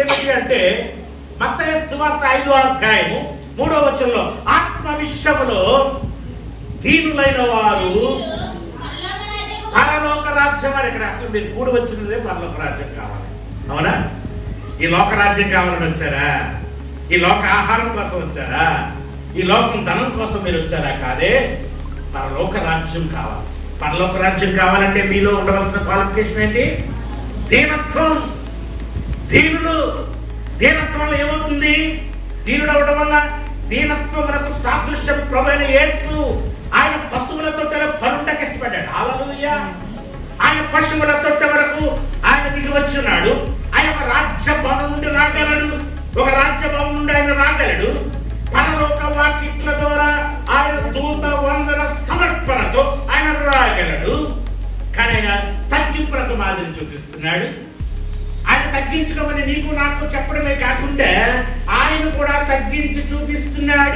ఏమిటి అంటే మత్తయి సువార్త ఐదో అధ్యాయము మూడో వచనంలో ఆత్మ విషయములో దీనులైన వారు పరలోక రాజ్యం అని ఇక్కడ అసలు మీరు కూడి వచ్చినదే పరలోక రాజ్యం కావాలి. అవునా? ఈ లోక రాజ్యం కావాలని వచ్చారా? ఈ లోక ఆహారం కోసం వచ్చారా? ఈ లోకం ధనం కోసం మీరు వచ్చారా? కాదే పరలోక రాజ్యం కావాలి. పరలోక రాజ్యం కావాలంటే మీలో ఉండవలసిన క్వాలిఫికేషన్ ఏంటి? దీనత్వం. దీనుడు దీనత్వంలో ఏమవుతుంది? దీనుడు అవడం వల్ల దీనత్వములకు సాదృశ్యం ప్రమైన ఏసు ఆయన పశువులతో తన పరుండకి ఇష్టపడ్డాడు హల్లెలూయా. ఆయన పశువుల తొట్ట వరకు ఆయన దిగి వచ్చినాడు ఆయన ఒక రాజ్య భవనం నుండి రాగలడు. ఒక రాజ్య భవనం నుండి ఆయన రాగలడు. పరలోక వాకిట్ల ద్వారా ఆయన దూత వందన సమర్పణతో ఆయన రాగలడు. కానీ ఆయన తగ్గింపులకు మాదిరి చూపిస్తున్నాడు. తగ్గించుకోమని తగ్గించడం అని నీకు నాకు చెప్పడమే కాకుండా ఆయన కూడా తగ్గించి చూపిస్తున్నాడు.